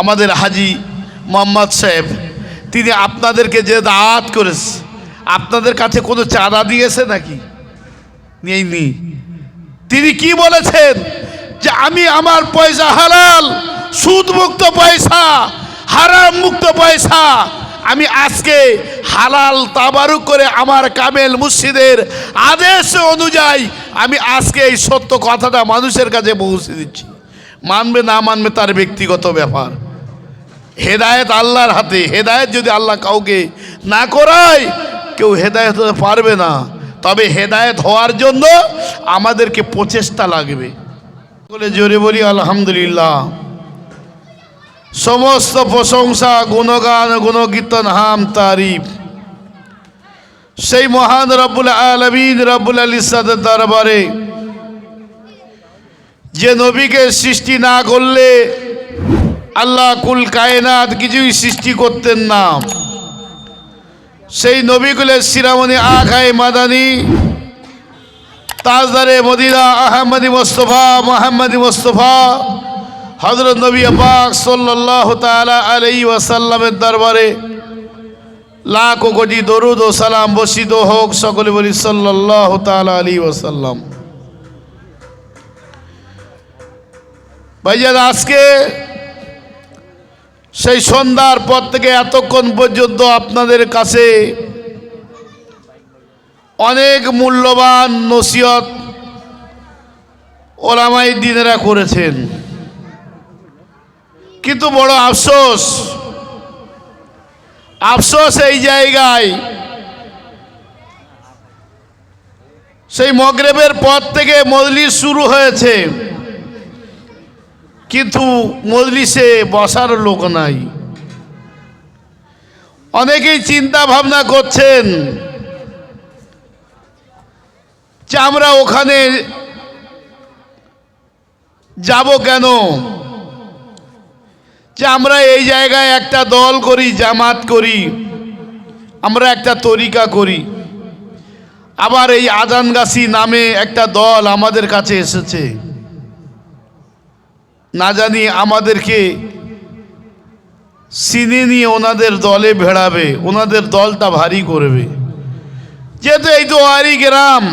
আমাদের হাজি মোহাম্মদ সাহেব, তিনি আপনাদেরকে যে দাওয়াত করেছে, আপনাদের কাছে কোনো চাঁদা দিয়েছে নাকি? নেইনি তিনি কি বলেছেন? যে আমি আমার পয়সা হালাল সুদ মুক্ত পয়সা হারাম মুক্ত পয়সা, আমি আজকে হালাল তাবারুক করে আমার কামেল মুর্শিদের আদেশ অনুযায়ী আমি আজকে এই সত্য কথাটা মানুষের কাছে পৌঁছে দিচ্ছি। মানবে না মানবে তার ব্যক্তিগত ব্যাপার। হেদায়েত আল্লাহর হাতে, হেদায়েত যদি আল্লাহ কাউকে না করায়, কেউ হেদায়েত হতে পারবে না। তবে হেদায়েত হওয়ার জন্য আমাদেরকে প্রচেষ্টা লাগবে। বলে জোরে বলি, আলহামদুলিল্লাহ। সমস্ত প্রশংসা, গুণগান, গুণকীর্তন, হাম, তারিফ। সেই মহান রব্বুল আলমিন, রব্বুল আলিসাদের দরবারে যে নবীকে সৃষ্টি না করলে আল্লাহ কুল কায়নাত কিছুই সৃষ্টি করতেন না। সেই নবীকুলের শিরামণি আখাই মাদানি, তাজদারে মদিনা, আহমদি মোস্তফা, মোহাম্মদি মোস্তফা হজরত নবী পাক সাল্লাহ তালা আলাই ওয়াসাল্লামের দরবারে লাখ কোটি দরুদ ও সালাম বসিত হোক সকলে বলি সাল্লাহ তালা আলী ওয়াসাল্লাম। ভাইজান, আজকে সেই সন্ধ্যার পর থেকে এতক্ষণ পর্যন্ত আপনাদের কাছে অনেক মূল্যবান নসিহত ওলামাই দিনেরা করেছেন। কিন্তু বড় আফসোস আফসোস এই জায়গায় সেই মগরেবের পর থেকে মজলিস শুরু হয়েছে। কিন্তু মজলিসে বসার লোক নাই। অনেকেই চিন্তা ভাবনা করছেন, যে আমরা ওখানে যাব কেন? যে আমরা এই জায়গায় একটা দল করি, জামাত করি, আমরা একটা তরিকা করি। আবার এই আজানগাছি নামে একটা দল আমাদের কাছে এসেছে। না জানি আমাদেরকে সিনে নিয়ে ওনাদের দলে ভেড়াবে, ওনাদের দলটা ভারী করবে। যেহেতু এই তো আরি গ্রাম,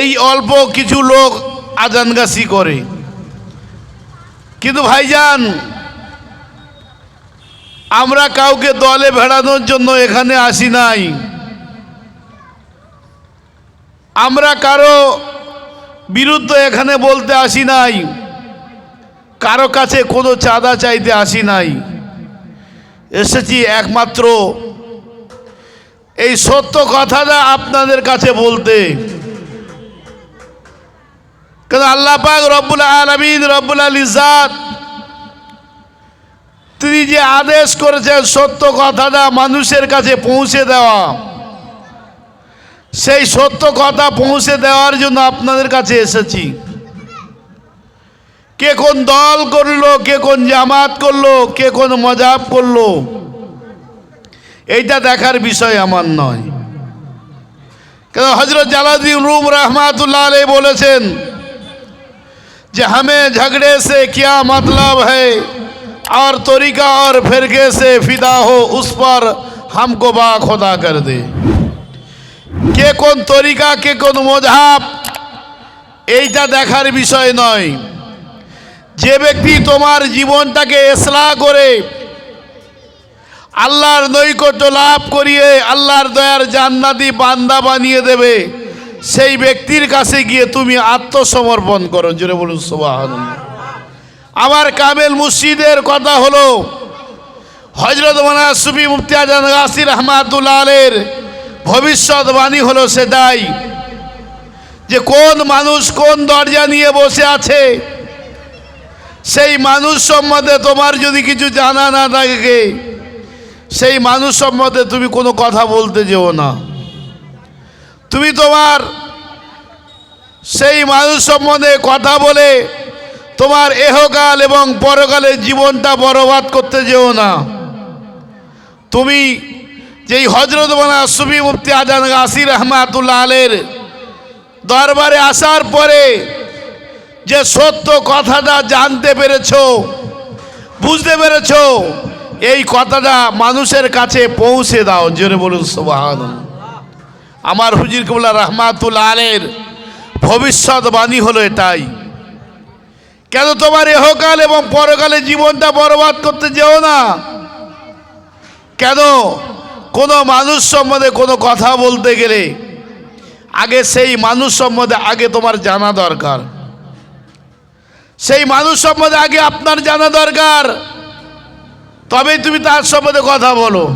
এই অল্প কিছু লোক আজানগাছি করে। কিন্তু ভাইজান, আমরা কাউকে দলে ভেড়ানোর জন্য এখানে আসি নাই। আমরা কারও বিরুদ্ধে এখানে বলতে আসি নাই। কারও কাছে কোনো চাঁদা চাইতে আসি নাই। এসেছি একমাত্র এই সত্য কথাটা আপনাদের কাছে বলতে। কেন আল্লাহ পাক রব্বুল আলমিন রব্বুল আল ইজাত তিনি যে আদেশ করেছেন সত্য কথাটা মানুষের কাছে পৌঁছে দেওয়া, সেই সত্য কথা পৌঁছে দেওয়ার জন্য আপনাদের কাছে এসেছি। কে কোন দল করলো কে কোন জামাত করলো কে কোন মজাব করলো এইটা দেখার বিষয় আমার নয় কেন হজরত জালাউদ্দিন রুম রহমাতুল্লাহ আলাই বলেছেন যে हमें झगड़े से क्या मतलब है और तरीका और फिरके से फिदा हो उस पर हमको बा खुदा कर दे কে কোন তরিকা কে কোন মজাব এইটা দেখার বিষয় নয় যে ব্যক্তি তোমার জীবনটাকে এসলা করে আল্লাহর নৈকট্য লাভ করিয়ে আল্লাহর দয়ার জান্নাতি বান্দা বানিয়ে দেবে, সেই ব্যক্তির কাছে গিয়ে তুমি আত্মসমর্পণ করো। জোরে বলুন সোবাহান আমার কামেল মুর্শিদের কথা হলো হজরত মানা সুফি মুফতি আজান আলের ভবিষ্যৎবাণী হলো সেটাই, যে কোন মানুষ কোন দরজা নিয়ে বসে আছে সেই মানুষ সম্বন্ধে তোমার যদি কিছু জানা না থাকে, সেই মানুষ সম্বন্ধে তুমি কোনো কথা বলতে যেও না। তুমি তোমার সেই মানুষ সম্বন্ধে কথা বলে তোমার এহকাল এবং পরকালের জীবনটা বরবাদ করতে যেও না। তুমি যেই হজরত বানা সুফি মুফতি আজান আসির রহমাতুল্লাহ আলের দরবারে আসার পরে যে সত্য কথাটা জানতে পেরেছ, বুঝতে পেরেছ, এই কথাটা মানুষের কাছে পৌঁছে দাও, জোরে বলুন সোবাহান আমার হুজির কবুল্লা রহমাতুল আলের ভবিষ্যৎবাণী হলো এটাই। কেন তোমার এহকাল এবং পরকালে জীবনটা বরবাদ করতে যেও না? কেন? কোনো মানুষ সম্বন্ধে কোনো কথা বলতে গেলে আগে সেই মানুষ সম্বন্ধে আগে তোমার জানা দরকার। সেই মানুষ সম্বন্ধে আগে আপনার জানা দরকার। তবেই তুমি তার সম্বন্ধে কথা বলো।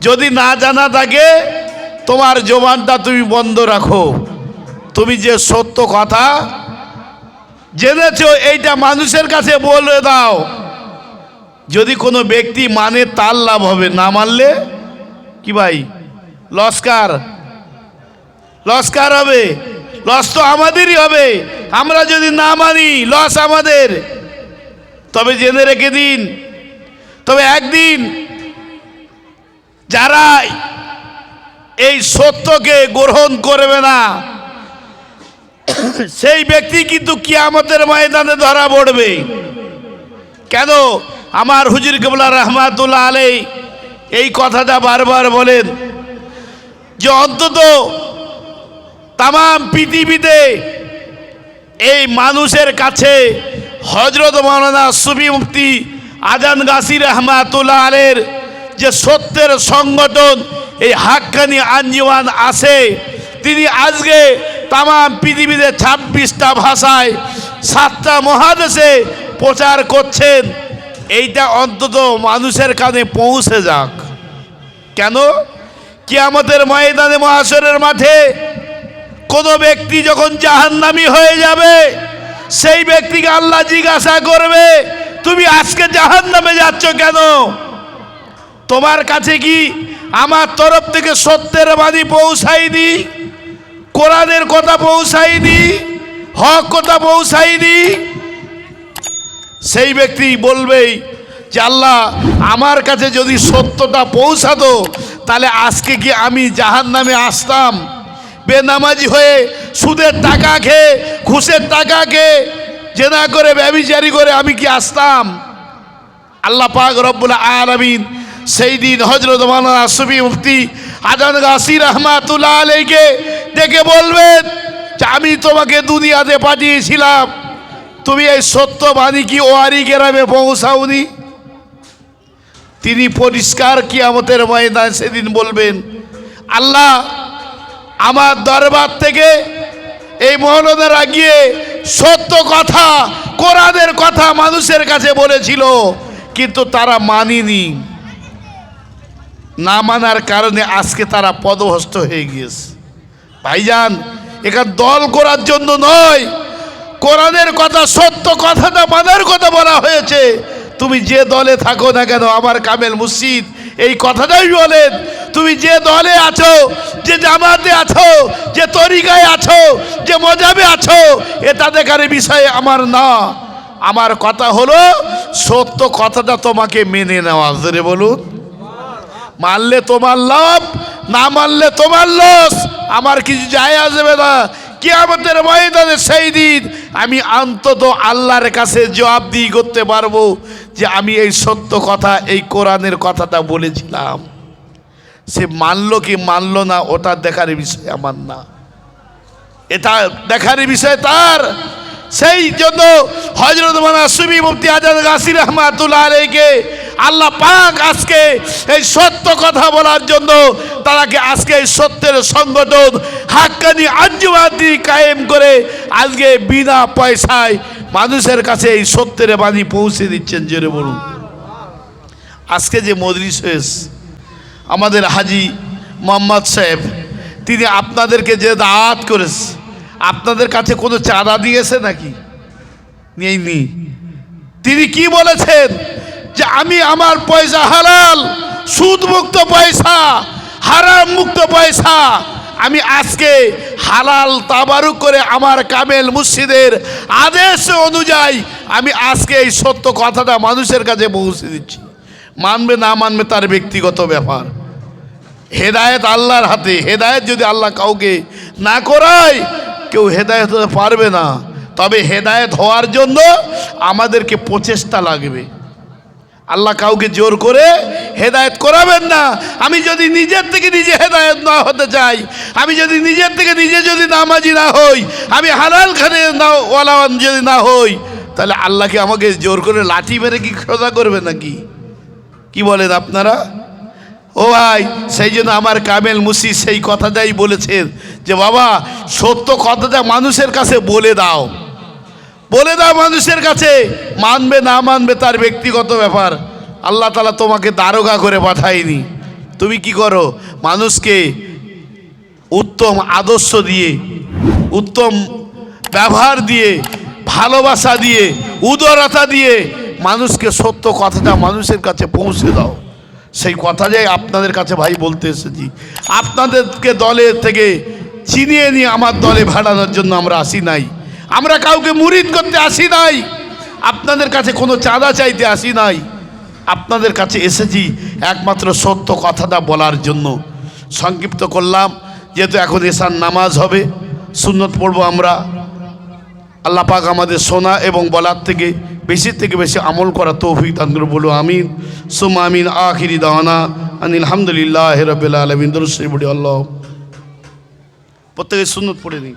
যদি না জানা থাকে, তোমার জবানটা তুমি বন্ধ রাখো। তুমি যে সত্য কথা জেনেছো, এইটা মানুষের কাছে বলে দাও। যদি কোনো ব্যক্তি মানে তার লাভ হবে, না মানলে কি ভাই? লস্কার। লস্কার হবে। লস তো আমাদেরই হবে। আমরা যদি না মানি লস আমাদের। তবে জেনে রেখে দিন। তবে একদিন যারা এই সত্যকে গ্রহণ করবে না, সেই ব্যক্তি কিন্তু কিয়ামতের ময়দানে ধরা পড়বে। কেন? আমার হুজুর কবলা রহমাতুল্লাহ আলাই এই কথাটা বারবার বলেন যে অন্তত তাম পৃথিবীতে এই মানুষের কাছে হজরত মৌলানা সুবি মুফতি আজান গাছির রহমাতুল্লাহ আলের যে সত্যের সংগঠন, এই হাক্কানি আঞ্জুমান আছে, তিনি আজকে তাম পৃথিবীতে ছাব্বিশটা ভাষায়, সাতটা মহাদেশে প্রচার করছেন। এইটা অন্তত মানুষের কানে পৌঁছে যাক। কেন? কি আমাদের ময়দানে মহাসরের মাঠে কোনো ব্যক্তি যখন জাহান্নামি হয়ে যাবে, সেই ব্যক্তিকে আল্লাহ জিজ্ঞাসা করবে, তুমি আজকে জাহান্নামে যাচ্ছ কেন? তোমার কাছে কি আমার তরফ থেকে সত্যের বাণী পৌঁছাই দি কোরআনের কথা পৌঁছাই দি হক কথা পৌঁছাই দি সেই ব্যক্তি বলবেই যে, আল্লাহ, আমার কাছে যদি সত্যটা পৌঁছাতো, তাহলে আজকে কি আমি জাহান নামে আসতাম? বেনামাজি হয়ে সুদের টাকা খেয়ে, ঘুষের টাকা খেয়ে, জেনা করে ব্যবিচারি করে আমি কি আসতাম? আল্লাহ পাক রব্বুল আলমিন সেই দিন হজরত মানা সুবি মুফতি আজান গাসির রহমাতুল্লাহ আলাইকে ডেকে বলবেন যে, আমি তোমাকে দুনিয়াতে পাঠিয়েছিলাম। তুমি এই সত্য বাণী কি ওয়ারি গ্রামে পৌঁছাওনি? তিনি পরিষ্কার কিয়ামতের ময়দান সেদিন বলবেন, আল্লাহ আমার দরবার থেকে এই মহলদারা গিয়ে সত্য কথা, কোরআনের কথা মানুষের কাছে বলেছিল, কিন্তু তারা মানিনি। না মানার কারণে আজকে তারা পদভস্ত হয়ে গিয়েছে। ভাইজান, এখান দল করার জন্য নয়, কোরআনের কথা, সত্য কথাটা মানার কথা বলা হয়েছে। তুমি যে দলে থাকো না কেন, আমার কামেল মুর্শিদ, এই কথাটাই বলেন তুমি যে দলে আছো, যে জামাতে আছো, যে তরিকায় আছো, যে মজাবে আছো এটা দেখার বিষয়ে আমার না। আমার কথা হলো, সত্য কথাটা তোমাকে মেনে নেওয়া। জোরে বলুন। মানলে তোমার লাভ, না মানলে তোমার লস, আমার কিছু যায় আসবে না। কি আমাদের ময়দানে সেই দিন আমি অন্তত আল্লাহর কাছে জবাবদিহি করতে পারব যে আমি এই সত্য কথা, এই কোরআনের কথাটা বলেছিলাম। সে মানলো কি মানলো না, ওটা দেখার বিষয় আমার না। এটা দেখার বিষয় তার। সেই জন্য হজরত মানা সুবি মুফতি আজাদ গাছির রহমাতুল্লাহ আলাইকে আল্লাহ পাক আজকে এই সত্য কথা বলার জন্য তারাকে আজকে এই সত্যের সংগঠন হাক্কানি আঞ্জুমাদি কায়েম করে আজকে বিনা পয়সায় মানুষের কাছে এই সত্যের বাণী পৌঁছে দিচ্ছেন, জোরে বলুন। আজকে যে মজলিস হয়েছে আমাদের হাজি মোহাম্মদ সাহেব, তিনি আপনাদেরকে যে দাওয়াত করেছে, আপনাদের কাছে কোনো চাঁদা দিয়েছে নাকি? নেইনি তিনি কি বলেছেন? যে আমি আমার পয়সা হালাল সুদ মুক্ত পয়সা হারাম মুক্ত পয়সা, আমি আজকে হালাল তাবারুক করে আমার কামেল মুর্শিদের আদেশ অনুযায়ী আমি আজকে এই সত্য কথাটা মানুষের কাছে পৌঁছে দিচ্ছি। মানবে না মানবে তার ব্যক্তিগত ব্যাপার। হেদায়েত আল্লাহর হাতে, হেদায়েত যদি আল্লাহ কাউকে না করায়, কেউ হেদায়েত হতে পারবে না। তবে হেদায়েত হওয়ার জন্য আমাদেরকে প্রচেষ্টা লাগবে। আল্লাহ কাউকে জোর করে হেদায়েত করাবেন না। আমি যদি নিজের থেকে নিজে হেদায়েত না হতে চাই, আমি যদি নিজের থেকে নিজে যদি নামাজি না হই, আমি হালাল খানে না, ওয়ালাওয়ান যদি না হই, তাহলে আল্লাহকে আমাকে জোর করে লাঠি মেরে কি সোজা করবে নাকি? কি বলেন আপনারা? ও ভাই, সেই জন্য আমার কামেল মুসি সেই কথাটাই বলেছেন যে, বাবা, সত্য কথাটা মানুষের কাছে বলে দাও। বলে দাও মানুষের কাছে, মানবে না মানবে তার ব্যক্তিগত ব্যাপার। আল্লাহ তালা তোমাকে দারোগা করে পাঠায়নি। তুমি কি করো? মানুষকে উত্তম আদর্শ দিয়ে, উত্তম ব্যবহার দিয়ে, ভালোবাসা দিয়ে, উদারতা দিয়ে মানুষকে সত্য কথাটা মানুষের কাছে পৌঁছে দাও। সেই কথাটাই আপনাদের কাছে ভাই বলতে এসেছি। আপনাদেরকে দলের থেকে চিনিয়ে নিয়ে আমার দলে ভাড়ানোর জন্য আমরা আসি নাই। আমরা কাউকে মুরিদ করতে আসি নাই। আপনাদের কাছে কোনো চাঁদা চাইতে আসি নাই। আপনাদের কাছে এসেছি একমাত্র সত্য কথাটা বলার জন্য। সংক্ষিপ্ত করলাম, যেহেতু এখন এসার নামাজ হবে, সুন্নত পড়ব আমরা। আল্লাহ পাক আমাদের শোনা এবং বলার থেকে বেশি থেকে বেশি আমল করা তৌফিক দান করে বলো আমিন। সুম আমিন, আখিরি দাওয়ানা আনিল আলহামদুলিল্লাহ রবিল আলমিন। শরীফ পড়ি, আল্লাহ। প্রত্যেকে সুন্নত পড়ে নিই